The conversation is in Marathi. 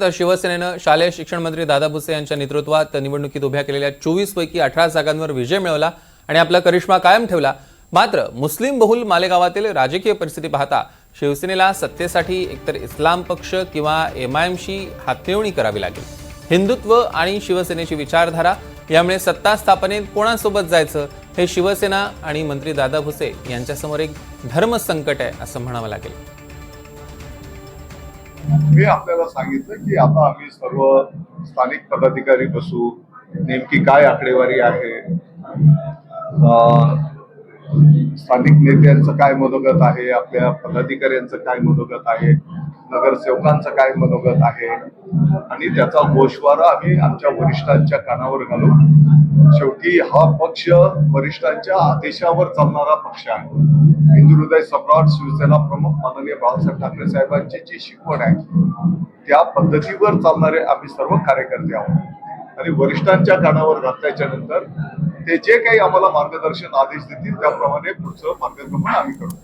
तर शिवसेनेनं शालेय शिक्षण मंत्री दादा भुसे यांच्या नेतृत्वात निवडणुकीत उभ्या केलेल्या चोवीस पैकी अठरा जागांवर विजय मिळवला आणि आपला करिश्मा कायम ठेवला. मात्र मुस्लिम बहुल मालेगावातील राजकीय परिस्थिती पाहता शिवसेनेला सत्तेसाठी एकतर इस्लाम पक्ष किंवा एमआयएमशी हातमिळवणी करावी लागेल. हिंदुत्व आणि शिवसेनेची विचारधारा यामुळे सत्ता स्थापनेत कोणासोबत जायचं हे शिवसेना आणि मंत्री दादा भुसे यांच्यासमोर एक धर्मसंकट आहे असं म्हणावं लागेल. मी आपल्याला सांगितलं की आता आम्ही सर्व स्थानिक पदाधिकारी बसू. नेमकी काय आकडेवारी आहे? स्थानिक नेत्यांचं काय मनोगत आहे? आपल्या पदाधिकाऱ्यांचं काय मनोगत आहे? नगरसेवकांचं काय मनोगत आहे? आणि त्याचा गोषवारा आम्ही आमच्या वरिष्ठांच्या कानावर घालू शेवटी हा पक्ष वरिष्ठांच्या आदेशावर चालणारा पक्ष आहे. हिंदू हृदय सम्राट शिवसेना प्रमुख माननीय बाळासाहेब ठाकरे साहेबांची जी शिकवण आहे त्या पद्धतीवर चालणारे आम्ही सर्व कार्यकर्ते आहोत. आणि वरिष्ठांच्या कानावर घातल्याच्या नंतर ते जे काही आम्हाला मार्गदर्शन आदेश देतील त्याप्रमाणे पुढचं मार्गक्रमण आम्ही करू